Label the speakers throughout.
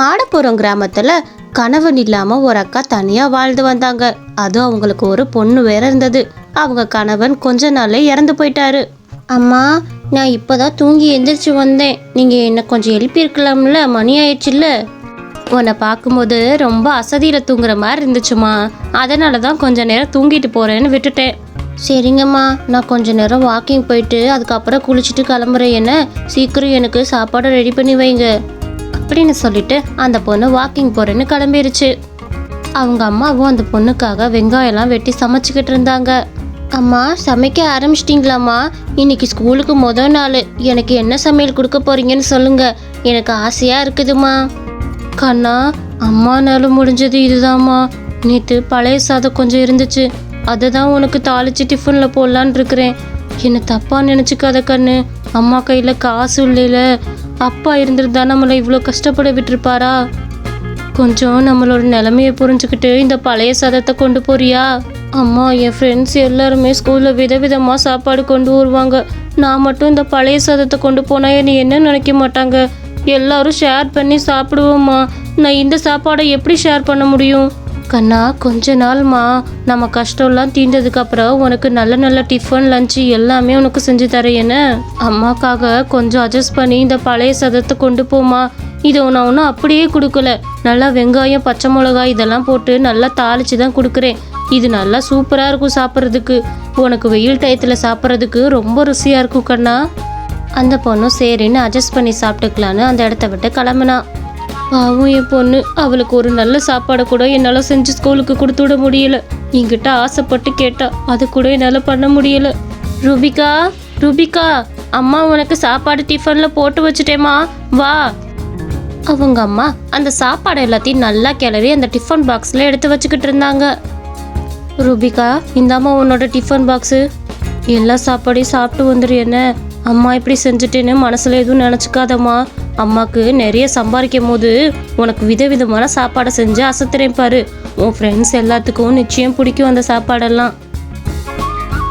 Speaker 1: மாடப்புறம் கிராமத்துல கணவன் இல்லாம ஒரு அக்கா தனியா வாழ்ந்து வந்தாங்க. அதுவும் அவங்களுக்கு ஒரு பொண்ணு வேற இருந்தது. அவங்க கணவன் கொஞ்ச நாள்ல இறந்து போயிட்டாரு. அம்மா நான் இப்போதான் தூங்கி எந்திரிச்சு வந்தேன். நீங்க என்ன கொஞ்சம் எழுப்பி இருக்கலாம்ல மணி ஆயிடுச்சுல்ல? உன்னை பார்க்கும்போது ரொம்ப அசதியில் தூங்குற மாதிரி இருந்துச்சுமா. அதனால தான் கொஞ்ச நேரம் தூங்கிட்டு போகிறேன்னு விட்டுட்டேன். சரிங்கம்மா நான் கொஞ்ச நேரம் வாக்கிங் போயிட்டு அதுக்கப்புறம் குளிச்சுட்டு கிளம்புறேன் என்ன? சீக்கிரம் எனக்கு சாப்பாடு ரெடி பண்ணி வைங்க. அப்படின்னு சொல்லிட்டு அந்த பொண்ணு வாக்கிங் போகிறேன்னு கிளம்பிருச்சு. அவங்க அம்மாவும் அந்த பொண்ணுக்காக வெங்காயம்லாம் வெட்டி சமைச்சிக்கிட்டு இருந்தாங்க. அம்மா சமைக்க ஆரம்பிச்சிட்டிங்களாம்மா? இன்னைக்கு ஸ்கூலுக்கு மொதல் நாள். எனக்கு என்ன சமையல் கொடுக்க போறீங்கன்னு சொல்லுங்க. எனக்கு ஆசையாக இருக்குதுமா கண்ணா அம்மானால முடிஞ்சது இதுதாம்மா. நேற்று பழைய சாதம் கொஞ்சம் இருந்துச்சு. அதை தான் உனக்கு தாளிச்சு டிஃபனில் போடலான் இருக்கிறேன். என்னை தப்பாக நினச்சிக்காத கண்ணு. அம்மா கையில் காசு இல்லைல. அப்பா இருந்திருந்தா நம்மளை இவ்வளோ கஷ்டப்பட விட்டுருப்பாரா? கொஞ்சம் நம்மளோட நிலைமையை புரிஞ்சுக்கிட்டு இந்த பழைய சதத்தை கொண்டு போறியா? அம்மா என் ஃப்ரெண்ட்ஸ் எல்லாருமே ஸ்கூலில் விதவிதமாக சாப்பாடு கொண்டு வருவாங்க. நான் மட்டும் இந்த பழைய சாதத்தை கொண்டு போனால் என்னை என்ன நினைக்க மாட்டாங்க? எல்லாரும் ஷேர் பண்ணி சாப்பிடுவோம்மா. நான் இந்த சாப்பாடை எப்படி ஷேர் பண்ண முடியும்? கண்ணா கொஞ்ச நாள்மா. நம்ம கஷ்டம்லாம் தீர்ந்ததுக்கு அப்புறம் உனக்கு நல்ல நல்ல டிஃபன் லஞ்சு எல்லாமே உனக்கு செஞ்சு தரேன். என்ன அம்மாக்காக கொஞ்சம் அட்ஜஸ்ட் பண்ணி இந்த பழைய சதத்தை கொண்டு போமா இதை நான் ஒன்றும் அப்படியே கொடுக்கல. நல்லா வெங்காயம் பச்சை மிளகாய் இதெல்லாம் போட்டு நல்லா தாளிச்சு தான் கொடுக்குறேன். இது நல்லா சூப்பராக இருக்கும் சாப்பிட்றதுக்கு. உனக்கு வெயில் டயத்தில் சாப்பிட்றதுக்கு ரொம்ப ருசியாக இருக்கும் கண்ணா. அந்த பொண்ணும் சரின்னு அட்ஜஸ்ட் பண்ணி சாப்பிட்டுக்கலான்னு அந்த இடத்த விட்டு கிளம்புனா. பாவம் என் பொண்ணு. அவளுக்கு ஒரு நல்ல சாப்பாடை கூட என்னால் செஞ்சு ஸ்கூலுக்கு கொடுத்து விட முடியல. என்கிட்ட ஆசைப்பட்டு கேட்டா அது கூட என்னால் பண்ண முடியல. ரூபிகா ரூபிகா அம்மா உனக்கு சாப்பாடு டிஃபனில் போட்டு வச்சுட்டேம்மா. வா. அவங்க அம்மா அந்த சாப்பாடு எல்லாத்தையும் நல்லா கிளறி அந்த டிஃபன் பாக்ஸில் எடுத்து வச்சுக்கிட்டு இருந்தாங்க. ரூபிகா இந்தாம்மா உன்னோட டிஃபன் பாக்ஸு. எல்லா சாப்பாடையும் சாப்பிட்டு வந்துரு என்ன. அம்மா இப்படி செஞ்சுட்டேன்னு மனசில் எதுவும் நினச்சிக்காதம்மா. அம்மாக்கு நிறைய சம்பாதிக்கும் போது உனக்கு விதவிதமான சாப்பாடை செஞ்சு அசத்துறேன் பாரு. உன் ஃப்ரெண்ட்ஸ் எல்லாத்துக்கும் நிச்சயம் பிடிக்கும் அந்த சாப்பாடெல்லாம்.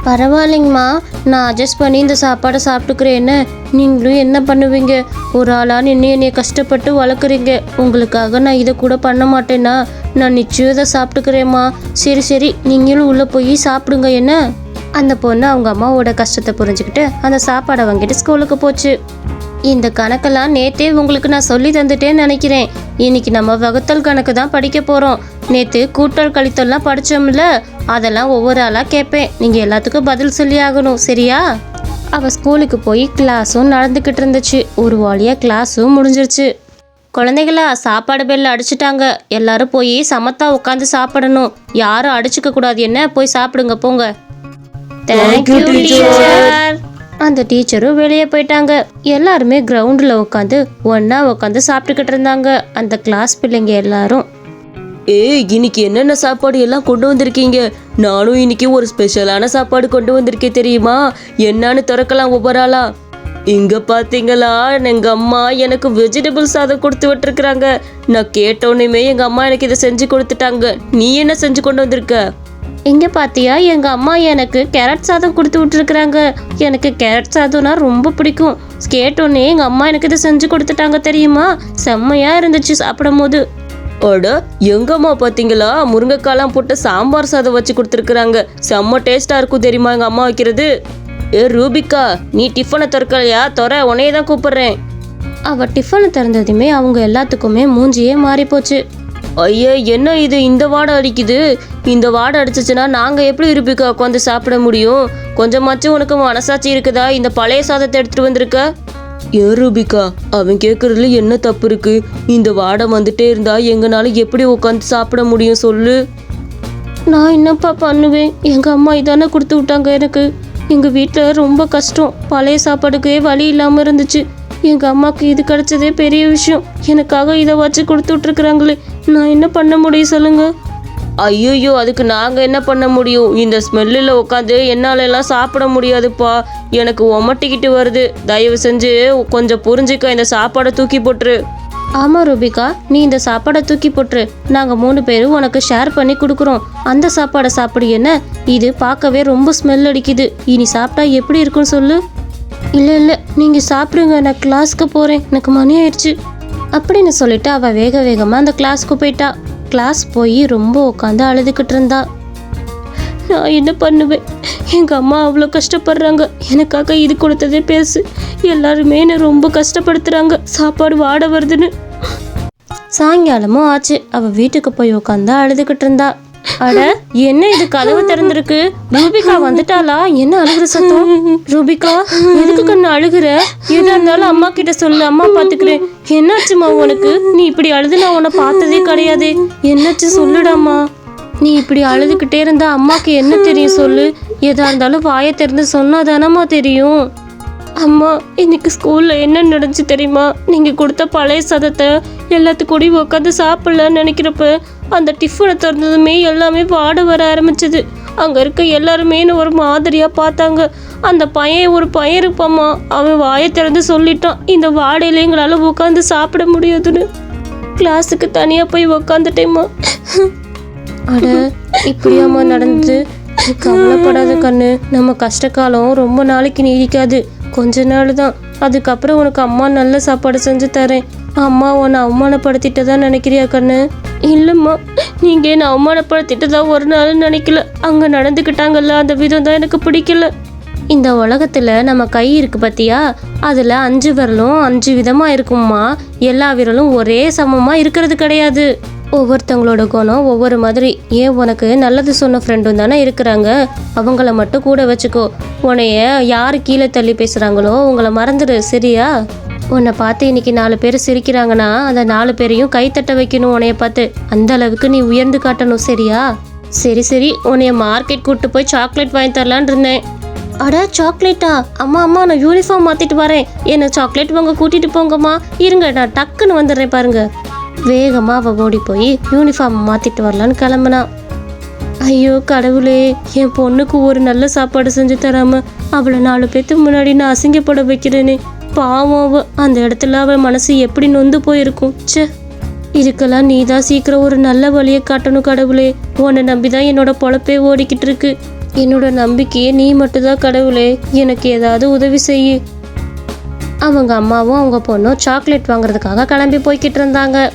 Speaker 1: பரவாயில்லைங்கம்மா நான் அட்ஜஸ்ட் பண்ணி இந்த சாப்பாடை சாப்பிட்டுக்கிறேன்னு. என்ன நீங்களும் என்ன பண்ணுவீங்க? ஒரு ஆளாக நின்று என்னைய கஷ்டப்பட்டு வளர்க்குறீங்க. உங்களுக்காக நான் இதை கூட பண்ண மாட்டேன்னா நான் நிச்சயம் இதை சாப்பிட்டுக்கிறேம்மா. சரி சரி நீங்களும் உள்ளே போய் சாப்பிடுங்க என்ன? அந்த பொண்ணு அவங்க அம்மாவோட கஷ்டத்தை புரிஞ்சுக்கிட்டு அந்த சாப்பாடை வாங்கிட்டு ஸ்கூலுக்கு போச்சு. இந்த கணக்கெல்லாம் நேத்தே உங்களுக்கு நான் சொல்லி தந்துட்டேன்னு நினைக்கிறேன். இன்னைக்கு நம்ம வகுத்தல் கணக்கு தான் படிக்க போகிறோம் நேற்று கூட்டல் கழித்தல்லாம் படித்தோம்ல அதெல்லாம் ஒவ்வொரு ஆளாக கேட்பேன். நீங்கள் எல்லாத்துக்கும் பதில் சொல்லி ஆகணும் சரியா? அவள் ஸ்கூலுக்கு போய் கிளாஸும் நடந்துக்கிட்டு இருந்துச்சு. ஒரு வழியாக கிளாஸும் முடிஞ்சிருச்சு. குழந்தைகளா சாப்பாடு பெல்ல அடிச்சிட்டாங்க. எல்லாரும் போய் சமத்தா உட்காந்து சாப்பிடணும். யாரும் அடிச்சுக்க கூடாது என்ன? போய் சாப்பிடுங்க போங்க. தேங்க்யூ டீச்சர் அந்த டீச்சரும் வெளியே போயிட்டாங்க. எல்லாருமே கிரவுண்டில் உட்காந்து ஒன்றா உட்காந்து சாப்பிட்டுக்கிட்டு இருந்தாங்க. அந்த கிளாஸ் பிள்ளைங்க எல்லாரும்.
Speaker 2: ஏய் இன்னைக்கு என்னென்ன சாப்பாடு எல்லாம் கொண்டு வந்திருக்கீங்க? நானும் இன்னைக்கு ஒரு ஸ்பெஷலான சாப்பாடு கொண்டு வந்திருக்கேன் தெரியுமா? என்னன்னு திறக்கலாம் ஒவ்வொரு ஆளா? இங்க பாத்தீங்களா? எங்க அம்மா எனக்கு வெஜிடபிள் சாதம் கொடுத்து விட்டுருக்குறாங்க. நான் கேட்டோன்னுமே எங்க அம்மா எனக்கு இதை செஞ்சு கொடுத்துட்டாங்க. நீ என்ன செஞ்சு கொண்டு வந்திருக்க?
Speaker 1: இங்க பாத்தியா எங்க அம்மா எனக்கு கேரட் சாதம் கொடுத்து விட்டுருக்குறாங்க. எனக்கு கேரட் சாதம்னா ரொம்ப பிடிக்கும். கேட்டோன்னே எங்க அம்மா எனக்கு இதை செஞ்சு கொடுத்துட்டாங்க தெரியுமா? செம்மையா இருந்துச்சு சாப்பிடும் போது
Speaker 2: அட எங்கம்மா பாத்தீங்களா? முருங்கைக்காலாம் போட்டு சாம்பார் சாதம் வச்சு கொடுத்துருக்குறாங்க. செம்ம டேஸ்டா இருக்கும் தெரியுமா எங்க அம்மா வைக்கிறது? ஏ ரூபிகா நீ டிஃபனை திறக்கலையா? தொற உன்னையே தான் கூப்பிடுறேன்.
Speaker 1: அவ டிஃபனை திறந்ததுமே அவங்க எல்லாத்துக்குமே மூஞ்சியே மாறி போச்சு
Speaker 2: ஐயா என்ன இது? இந்த வாடை அடிக்குது. இந்த வாடை அடிச்சிச்சுன்னா நாங்கள் எப்படி இருப்பிக்கா உட்காந்து சாப்பிட முடியும்? கொஞ்சமாச்சும் உனக்கு மனசாட்சி இருக்குதா? இந்த பழைய சாதத்தை எடுத்துட்டு வந்திருக்க? ஏன் ரூபிகா அவன் கேட்குறதுல என்ன தப்பு இருக்கு? இந்த வாடை வந்துட்டே இருந்தா எங்கனால எப்படி உட்காந்து சாப்பிட முடியும் சொல்லு.
Speaker 1: நான் என்னப்பா பண்ணுவேன்? எங்க அம்மா இதானே கொடுத்து விட்டாங்க எனக்கு. எங்க வீட்டில் ரொம்ப கஷ்டம். பழைய சாப்பாடுக்கே வழி இல்லாம இருந்துச்சு. எங்க அம்மாக்கு இது கிடைச்சதே பெரிய விஷயம். எனக்காக இதை வச்சு கொடுத்து விட்டுருக்குறாங்களே நான் என்ன பண்ண முடியும் சொல்லுங்க?
Speaker 2: ஐயோ அதுக்கு நாங்கள் என்ன பண்ண முடியும்? இந்த ஸ்மெல்லில் உட்காந்து என்னால எல்லாம் சாப்பிட முடியாதுப்பா. எனக்கு ஒமட்டிக்கிட்டு வருது. தயவு செஞ்சு கொஞ்சம் புரிஞ்சுக்க இந்த சாப்பாடை தூக்கி போட்டுரு.
Speaker 1: ஆமா ரூபிகா. நீ இந்த சாப்பாடை தூக்கி போட்டுரு. நாங்க மூணு பேரும் உனக்கு ஷேர் பண்ணி கொடுக்குறோம். அந்த சாப்பாடை சாப்பிடு என்ன? இது பார்க்கவே ரொம்ப ஸ்மெல் அடிக்குது. இனி சாப்பிட்டா எப்படி இருக்கும்னு சொல்லு. இல்லை இல்லை நீங்கள் சாப்பிடுங்க நான் கிளாஸ்க்கு போகிறேன் எனக்கு மணி ஆயிடுச்சு. அப்படின்னு சொல்லிட்டு அவள் வேக வேகமாக அந்த கிளாஸ்க்கு போயிட்டா. கிளாஸ் போய் ரொம்ப உட்காந்து அழுதுகிட்டு இருந்தா. நான் என்ன பண்ணுவேன்? எங்கள் அம்மா அவ்வளோ கஷ்டப்படுறாங்க. எனக்காக இது கொடுத்ததே பேசு எல்லாருமே என்னை ரொம்ப கஷ்டப்படுத்துகிறாங்க சாப்பாடு வாட வருதுன்னு. சாயங்காலமும் ஆச்சு. அவள் வீட்டுக்கு போய் உட்காந்து அழுதுகிட்டு இருந்தா. அட என்ன இது கதவு திறந்திருக்கு? ரூபிகா வந்துட்டாளா? என்ன அழுகுற சத்தம்? ரூபிகா எதுக்கு கண்ணு அழுகுற? எதா இருந்தாலும் அம்மா கிட்ட சொல்லு அம்மா பாத்துக்கிறேன். என்னாச்சுமா உனக்கு? நீ இப்படி அழுது நான் உன்னை பார்த்ததே கிடையாது. என்னாச்சு சொல்லுடாம்மா. நீ இப்படி அழுதுகிட்டே இருந்தா அம்மாக்கு என்ன தெரியும் சொல்லு? எதா இருந்தாலும் வாயை திறந்து சொன்னா தானம்மா தெரியும். அம்மா இன்னைக்கு ஸ்கூல்ல என்ன நடந்துச்சு தெரியுமா? நீங்க கொடுத்த பழைய சதத்தை எல்லாத்துக்கூடயும் உட்காந்து சாப்பிடலான்னு நினைக்கிறப்ப அந்த டிஃபனை திறந்ததுமே எல்லாமே வாட வர ஆரம்பிச்சது. அங்கே இருக்க எல்லாருமே ஒரு மாதிரியாக பார்த்தாங்க. அந்த பையன் ஒரு பையன் இருப்பாம்மா. அவன் வாயை திறந்து சொல்லிட்டான் இந்த வாடையில் எங்களால் உட்காந்து சாப்பிட முடியாதுன்னு. கிளாஸுக்கு தனியாக போய் உக்காந்துட்டேம்மா. அட இப்படியாம்மா நடந்தது. கவலைப்படாத கண்ணு நம்ம கஷ்டகாலம் ரொம்ப நாளைக்கு நீடிக்காது. கொஞ்ச நாள் தான். அதுக்கப்புறம் உனக்கு அம்மா நல்ல சாப்பாடு செஞ்சு தரேன். அம்மா உன்னை அவமானப்படுத்திட்டதான் நினைக்கிறியா கண்ணு? இல்லைம்மா நீங்கள் என்னை அவமானப்படுத்திட்டதா ஒரு நாள் நினைக்கல. அங்கே நடந்துக்கிட்டாங்கல்ல அந்த விதம் தான் எனக்கு பிடிக்கல. இந்த உலகத்தில் நம்ம கை இருக்குது பார்த்தியா அதில் அஞ்சு விரலும் அஞ்சு விதமாக இருக்கும்மா. எல்லா விரலும் ஒரே சமமாக இருக்கிறது கிடையாது. ஒவ்வொருத்தவங்களோட குணம் ஒவ்வொரு மாதிரி. ஏன் உனக்கு நல்லது சொன்ன ஃப்ரெண்டும் தானே இருக்கிறாங்க? அவங்கள மட்டும் கூட வச்சுக்கோ. உன்னைய யார் கீழே தள்ளி பேசுகிறாங்களோ உங்களை மறந்துடு சரியா? உன்னை பார்த்து இன்னைக்கு நாலு பேர் சிரிக்கிறாங்கன்னா அந்த நாலு பேரையும் கைத்தட்ட வைக்கணும் உன்னைய பார்த்து. அந்த அளவுக்கு நீ உயர்ந்து காட்டணும் சரியா? சரி சரி உன்னைய மார்க்கெட் கூப்பிட்டு போய் சாக்லேட் வாங்கி தரலான் இருந்தேன். அட சாக்லேட்டா அம்மா அம்மா நான் யூனிஃபார்ம் மாத்திட்டு வரேன். என்னை சாக்லேட் வாங்க கூட்டிட்டு போங்கம்மா? இருங்க நான் டக்குன்னு வந்துடுறேன் பாருங்க. வேகமாக அவள் ஓடி போய் யூனிஃபார்ம் மாத்திட்டு வரலான்னு கிளம்புனா. ஐயோ கடவுளே என் பொண்ணுக்கு ஒரு நல்ல சாப்பாடு செஞ்சு தராம அவளை நாலு பேத்துக்கு முன்னாடி நான் அசிங்கப்பட வைக்கிறேனே. பாவம் அவ. அந்த இடத்துல அவள் மனசு எப்படி நொந்து போயிருக்கும்? ச்சே. இதுக்கெல்லாம் நீ தான் சீக்கிரம் ஒரு நல்ல வழியை காட்டணும் கடவுளே. உன்னை நம்பி தான் என்னோட பொழப்பே ஓடிக்கிட்டு இருக்கு. என்னோட நம்பிக்கையே நீ மட்டும்தான் கடவுளே. எனக்கு ஏதாவது உதவி செய்யு. அவங்க அம்மாவும் அவங்க பொண்ணும் சாக்லேட் வாங்குறதுக்காக கிளம்பி போய்கிட்டு இருந்தாங்க.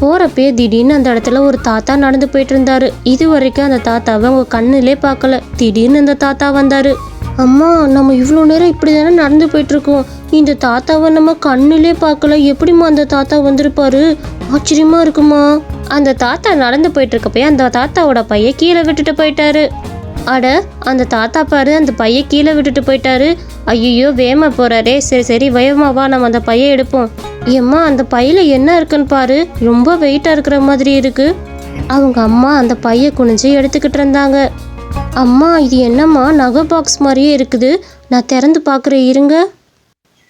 Speaker 1: போகிறப்பே திடீர்னு அந்த இடத்துல ஒரு தாத்தா நடந்து போயிட்டு இருந்தாரு இது வரைக்கும் அந்த தாத்தாவை அவங்க கண்ணிலே பார்க்கல. திடீர்னு அந்த தாத்தா வந்தாரு. அம்மா நம்ம இவ்வளோ நேரம் இப்படி தானே நடந்து போயிட்டுருக்கோம். இந்த தாத்தாவை நம்ம கண்ணிலே பார்க்கல. எப்படிம்மா அந்த தாத்தா வந்திருப்பாரு? ஆச்சரியமா இருக்குமா? அந்த தாத்தா நடந்து போயிட்டு இருக்கப்பயே அந்த தாத்தாவோட பையன் கீழே விட்டுட்டு போயிட்டாரு. அட அந்த தாத்தா பாரு அந்த பைய கீழே விட்டுட்டு போயிட்டாரு. ஐயோ வேமா போறாரே. சரி சரி வேகமா வா நம்ம அந்த பைய எடுப்போம். ஏம்மா அந்த பையில என்ன இருக்குன்னு பாரு. ரொம்ப வெயிட்டா இருக்கிற மாதிரி இருக்கு. அவங்க அம்மா அந்த பைய குனிஞ்சு எடுத்துக்கிட்டு இருந்தாங்க. அம்மா இது என்னம்மா நகை பாக்ஸ் மாதிரியே இருக்குது. நான் திறந்து பார்க்குறேன் இருங்க.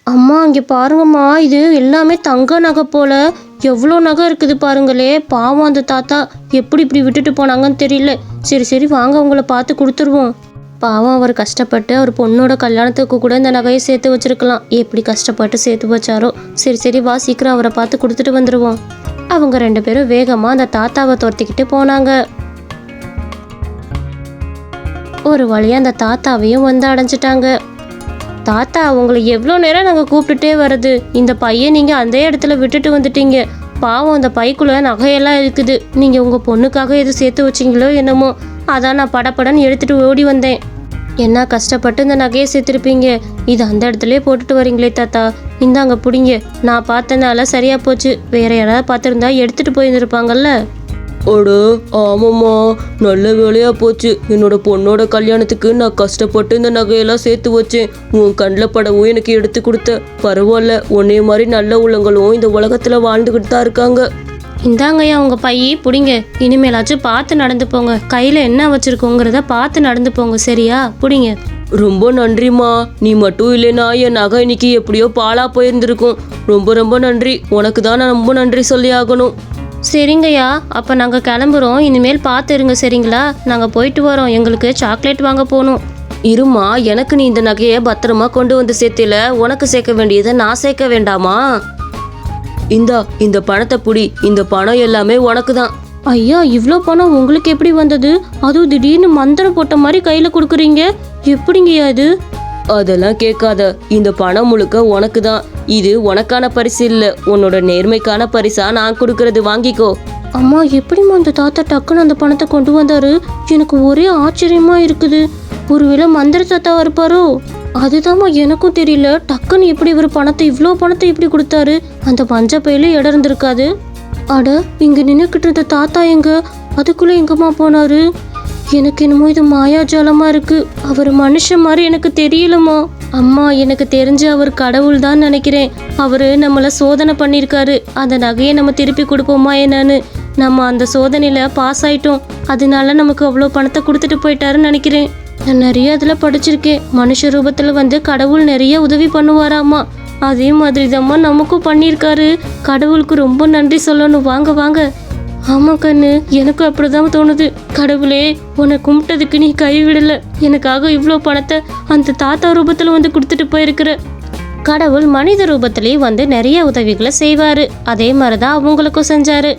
Speaker 1: அம்மா இங்கே பாருங்கம்மா இது எல்லாமே தங்க நகை போல. எவ்வளோ நகை இருக்குது பாருங்களே. பாவம் அந்த தாத்தா. எப்படி இப்படி விட்டுட்டு போனாங்கன்னு தெரியல. சரி சரி வாங்க உங்களை பார்த்து கொடுத்துருவோம். பாவம் அவர் கஷ்டப்பட்டு அவர் பொண்ணோட கல்யாணத்துக்கு கூட இந்த நகையை சேர்த்து வச்சிருக்கலாம். எப்படி கஷ்டப்பட்டு சேர்த்து வச்சாரோ. சரி சரி வா சீக்கிரம் அவரை பார்த்து கொடுத்துட்டு வந்துடுவோம் அவங்க ரெண்டு பேரும் வேகமாக அந்த தாத்தாவை துரத்திக்கிட்டு போனாங்க. ஒரு வழியாக அந்த தாத்தாவையும் வந்து அடைஞ்சிட்டாங்க. தாத்தா உங்களை எவ்வளோ நேரம் நாங்கள் கூப்பிட்டுட்டே வர்றது? இந்த பையன் நீங்கள் அந்த இடத்துல விட்டுட்டு வந்துட்டீங்க. பாவம் அந்த பைக்குள்ள நகையெல்லாம் இருக்குது. நீங்கள் உங்கள் பொண்ணுக்காக எதுவும் சேர்த்து வச்சிங்களோ என்னமோ அதான் நான் படப்படன்னு எடுத்துட்டு ஓடி வந்தேன். என்ன கஷ்டப்பட்டு இந்த நகையை சேர்த்துருப்பீங்க? இது அந்த இடத்துலயே போட்டுட்டு வரீங்களே தாத்தா. இந்தாங்க பிடிங்க. நான் பார்த்தனால சரியா போச்சு. வேற யாராவது பார்த்துருந்தா எடுத்துட்டு போயிருந்துருப்பாங்கல்ல.
Speaker 2: அட ஆமாம்மா. நல்ல வேலையா போச்சு. என்னோட பொண்ணோட கல்யாணத்துக்கு நான் கஷ்டப்பட்டு இந்த நகையெல்லாம் சேர்த்து வச்சேன். உன் கண்ணில் படவும் எனக்கு எடுத்து கொடுத்த. பரவாயில்ல உன்னைய மாதிரி நல்ல உள்ளங்களும் இந்த உலகத்தில் வாழ்ந்துக்கிட்டு தான் இருக்காங்க.
Speaker 1: இந்தாங்கய்யா உங்க பைய பிடிங்க. இனிமேலாச்சும் பார்த்து நடந்து போங்க. கையில என்ன வச்சிருக்கோங்கிறத பார்த்து நடந்து போங்க சரியா? பிடிங்க.
Speaker 2: ரொம்ப நன்றிம்மா. நீ மட்டும் இல்லைனா என் நகை இன்னைக்கு எப்படியோ பாலா போயிருந்திருக்கும். ரொம்ப ரொம்ப நன்றி. உனக்கு தான் நான் ரொம்ப நன்றி சொல்லி ஆகணும்.
Speaker 1: சரிங்கய்யா அப்போ நாங்கள் கிளம்புறோம். இனிமேல் பார்த்து இருங்க சரிங்களா? நாங்கள் போயிட்டு வரோம். எங்களுக்கு சாக்லேட் வாங்க போகணும்.
Speaker 2: இருமா எனக்கு நீ இந்த நகையை பத்திரமா கொண்டு வந்து சேர்த்தில? உனக்கு சேர்க்க வேண்டியதை நான் சேர்க்க வேண்டாமா? இந்தா இந்த பணத்தை புடி. இந்த பணம் எல்லாமே உனக்கு தான்
Speaker 1: ஐயா இவ்வளோ பணம் உங்களுக்கு எப்படி வந்தது? அதுவும் திடீர்னு மந்திரம் போட்ட மாதிரி கையில் கொடுக்குறீங்க. எப்படிங்கய்யா இது?
Speaker 2: அதெல்லாம் கேட்காத. இந்த பணம் முழுக்க உனக்கு தான் இது உனக்கான பரிசு இல்ல. உன்னோட நேர்மைக்கான பரிசா நான் கொடுக்கறது. வாங்கிக்கோ.
Speaker 1: அம்மா எப்படிம்மா அந்த தாத்தா டக்குன்னு அந்த பணத்தை கொண்டு வந்தாரு? எனக்கு ஒரே ஆச்சரியமா இருக்குது. ஒருவேளை மந்திர தாத்தாவா இருப்பாரோ? அதுதாம்மா எனக்கும் தெரியல. டக்குன்னு எப்படி இவர் பணத்தை இவ்வளோ பணத்தை எப்படி கொடுத்தாரு? அந்த மஞ்ச பையில இடம் இருந்திருக்காது. அட இங்க நின்னுக்கிட்டு இருந்த தாத்தா எங்க? அதுக்குள்ள எங்கம்மா போனாரு? எனக்கு என்னமோ இது மாயாஜாலமா இருக்கு. அவர் மனுஷன் மாதிரி எனக்கு தெரியலமா அம்மா எனக்கு தெரிஞ்ச அவர் கடவுள் தான் நினைக்கிறேன். அவரு நம்மள சோதனை பண்ணியிருக்காரு. அந்த நகையை நம்ம திருப்பி கொடுப்போமா என்னன்னு. நம்ம அந்த சோதனையில பாஸ் ஆயிட்டோம். அதனால நமக்கு அவ்வளோ பணத்தை கொடுத்துட்டு போயிட்டாருன்னு நினைக்கிறேன். நான் நிறைய அதில் படிச்சிருக்கேன். மனுஷ ரூபத்தில் வந்து கடவுள் நிறைய உதவி பண்ணுவாராமா. அதே மாதிரி நமக்கும் பண்ணியிருக்காரு. கடவுளுக்கு ரொம்ப நன்றி சொல்லணும். வாங்க வாங்க. ஆமா கண்ணு எனக்கும் அப்படிதான் தோணுது. கடவுளே உன்னை கும்பிட்டதுக்கு நீ கைவிடல. எனக்காக இவ்வளோ பணத்தை அந்த தாத்தா ரூபத்தில் வந்து கொடுத்துட்டு போயிருக்கிற. கடவுள் மனித ரூபத்திலேயே வந்து நிறைய உதவிகளை செய்வாரு. அதே மாதிரிதான் அவங்களுக்கும் செஞ்சாரு.